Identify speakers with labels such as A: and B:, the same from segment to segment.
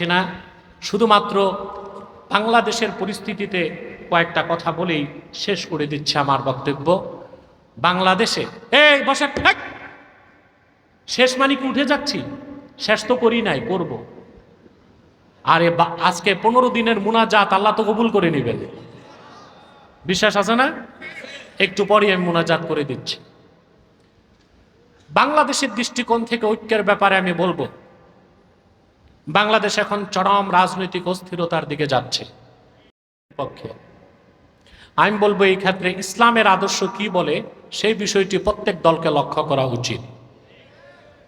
A: দিচ্ছি না। শুধুমাত্র বাংলাদেশের পরিস্থিতিতে কয়েকটা কথা বলেই শেষ করে দিচ্ছে আমার বক্তব্য। বাংলাদেশে এই, বসে শেষ মানে কি উঠে যাচ্ছি? শেষ তো করি নাই, করব। আরে আজকে পনেরো দিনের মুনাজাত আল্লাহ তো কবুল করে নেবেন। বিশ্বাস আছে না? একটু পরে আমি মুনাজাত করে দিচ্ছি। বাংলাদেশের দৃষ্টিকোণ থেকে ঐক্যের ব্যাপারে আমি বলব। বাংলাদেশ এখন চরম রাজনৈতিক অস্থিরতার দিকে যাচ্ছে। পক্ষে। আমি বলব এই ক্ষেত্রে ইসলামের আদর্শ কি বলে, সেই বিষয়টি প্রত্যেক দলকে লক্ষ্য করা উচিত।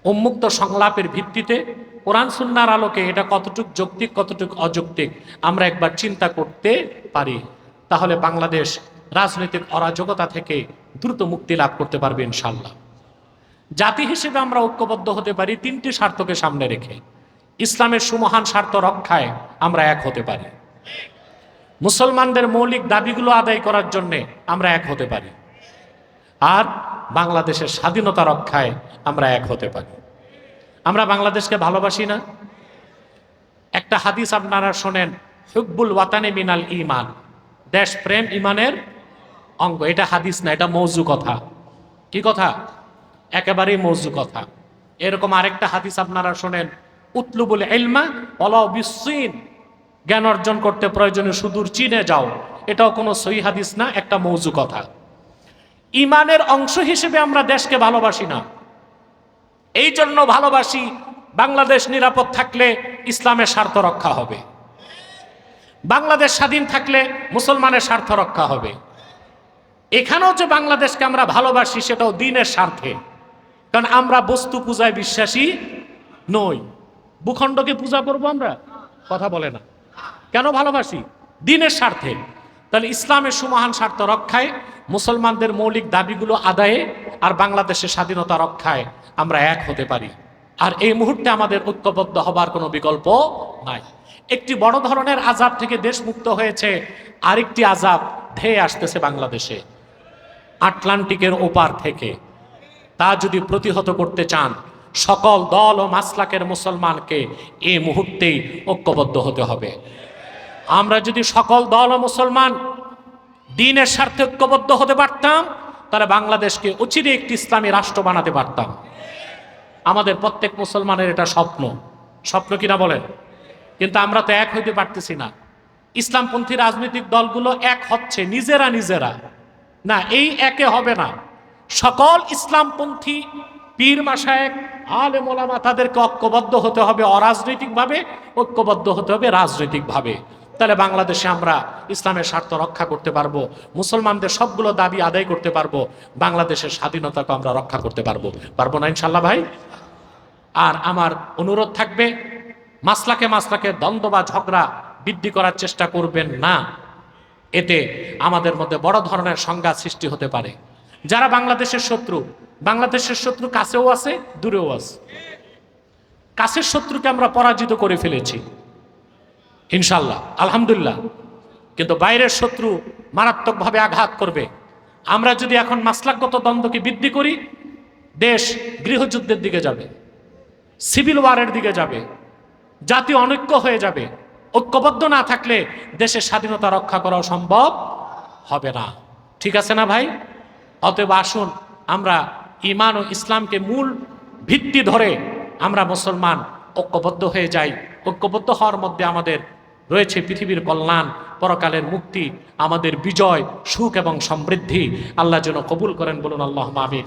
A: উন্মুক্ত সংলাপের ভিত্তিতে কোরআন সুন্নার আলোকে এটা কতটুক যৌক্তিক, কতটুক অযৌক্তিক, আমরা একবার চিন্তা করতে পারি। তাহলে বাংলাদেশ রাজনৈতিক অরাজকতা থেকে দ্রুত মুক্তি লাভ করতে পারবে ইনশাল্লাহ জাতি হিসেবে আমরা ঐক্যবদ্ধ হতে পারি, তিনটি স্বার্থকে সামনে রেখে। ইসলামের সুমহান স্বার্থ রক্ষায় আমরা এক হতে পারি। মুসলমানদের মৌলিক দাবিগুলো আদায় করার জন্যে আমরা এক হতে পারি। আর বাংলাদেশের স্বাধীনতা রক্ষায় আমরা এক হতে পারি। আমরা বাংলাদেশকে ভালোবাসি না। একটা হাদিস আপনারা শোনেন হুব্বুল ওয়াতানে মিনাল ইমান দেশ প্রেম ইমানের অঙ্গ। এটা হাদিস না, এটা মৌজু কথা। কি কথা? একেবারেই মৌজু কথা। এরকম আরেকটা হাদিস আপনারা শোনেন উতলুবুল এলমা অলাও বিশ্বীন জ্ঞান অর্জন করতে প্রয়োজনে সুদূর চীনে যাও। এটাও কোনো সহি হাদিস না, একটা মৌজু কথা। ইমানের অংশ হিসেবে আমরা দেশকে ভালোবাসি না। এই জন্য ভালোবাসি বাংলাদেশ নিরাপদ থাকলে ইসলামের স্বার্থ রক্ষা হবে। বাংলাদেশ স্বাধীন থাকলে মুসলমানের স্বার্থ রক্ষা হবে। এখানেও যে বাংলাদেশকে আমরা ভালোবাসি, সেটাও দিনের স্বার্থে। কারণ আমরা বস্তু পূজায় বিশ্বাসী নই। ভূখণ্ডকে পূজা করব আমরা? কথা বলে না। কেন ভালোবাসি? দিনের স্বার্থে। তাহলে ইসলামের সুমহান স্বার্থ রক্ষায় মুসলমানদের মৌলিক দাবিগুলো আদায়ে আর বাংলাদেশের স্বাধীনতা রক্ষায় আমরা এক হতে পারি। আর এই মুহূর্তে আমাদের ঐক্যবদ্ধ হবার কোনো বিকল্প নাই। একটি বড় ধরনের আজাব থেকে দেশ মুক্ত হয়েছে। আরেকটি আজাব ধেয়ে আসতেছে বাংলাদেশে। আটলান্টিকের ওপার থেকে। তা যদি প্রতিহত করতে চান সকল দল ও মাসলাকের মুসলমানকে এই মুহূর্তেই ঐক্যবদ্ধ হতে হবে। আমরা যদি সকল দল ও মুসলমান দিনের স্বার্থে ঐক্যবদ্ধ হতে পারতাম, তাহলে বাংলাদেশকে অচিরে একটি ইসলামী রাষ্ট্র বানাতে পারতাম। আমাদের প্রত্যেক মুসলমানের এটা স্বপ্ন। স্বপ্ন কিনা বলেন? কিন্তু আমরা তো এক হইতে পারতেছি না। ইসলামপন্থী রাজনৈতিক দলগুলো এক হচ্ছে নিজেরা নিজেরা। না, এই একে হবে না। সকল ইসলামপন্থী পীর মাসায়েক আলে মোলামা তাদেরকে ঐক্যবদ্ধ হতে হবে অরাজনৈতিকভাবে, ঐক্যবদ্ধ হতে হবে রাজনৈতিকভাবে। তাহলে বাংলাদেশে আমরা ইসলামের স্বার্থ রক্ষা করতে পারব, মুসলমানদের সবগুলো দাবি আদায় করতে পারব, বাংলাদেশের স্বাধীনতাকে আমরা রক্ষা করতে পারব। পারব না ইনশাল্লাহ ভাই? আর আমার অনুরোধ থাকবে, মাসলাকে মাসলাকে দ্বন্দ্ব বা ঝগড়া বৃদ্ধি করার চেষ্টা করবেন না। এতে আমাদের মধ্যে বড় ধরনের সংঘাত সৃষ্টি হতে পারে। যারা বাংলাদেশের শত্রু বাংলাদেশের শত্রু কাছেও আছে, দূরেও আছে। কাছের শত্রুকে আমরা পরাজিত করে ফেলেছি, ইনশাল্লাহ, আলহামদুলিল্লাহ। কিন্তু বাইরের শত্রু মারাত্মকভাবে আঘাত করবে। আমরা যদি এখন মাসলাকগত দ্বন্দ্বকে বৃদ্ধি করি, দেশ গৃহযুদ্ধের দিকে যাবে, সিভিল ওয়ারের দিকে যাবে জাতি অনৈক্য হয়ে যাবে। ঐক্যবদ্ধ না থাকলে দেশের স্বাধীনতা রক্ষা করাও সম্ভব হবে না। ঠিক আছে না ভাই? অতএব আসুন, আমরা ইমান ও ইসলামকে মূল ভিত্তি ধরে আমরা মুসলমান ঐক্যবদ্ধ হয়ে যাই। ঐক্যবদ্ধ হওয়ার মধ্যে আমাদের রয়েছে পৃথিবীর কল্যাণ, পরকালের মুক্তি, আমাদের বিজয়, সুখ এবং সমৃদ্ধি। আল্লাহ যেন কবুল করেন বলুন আল্লাহ আমিন।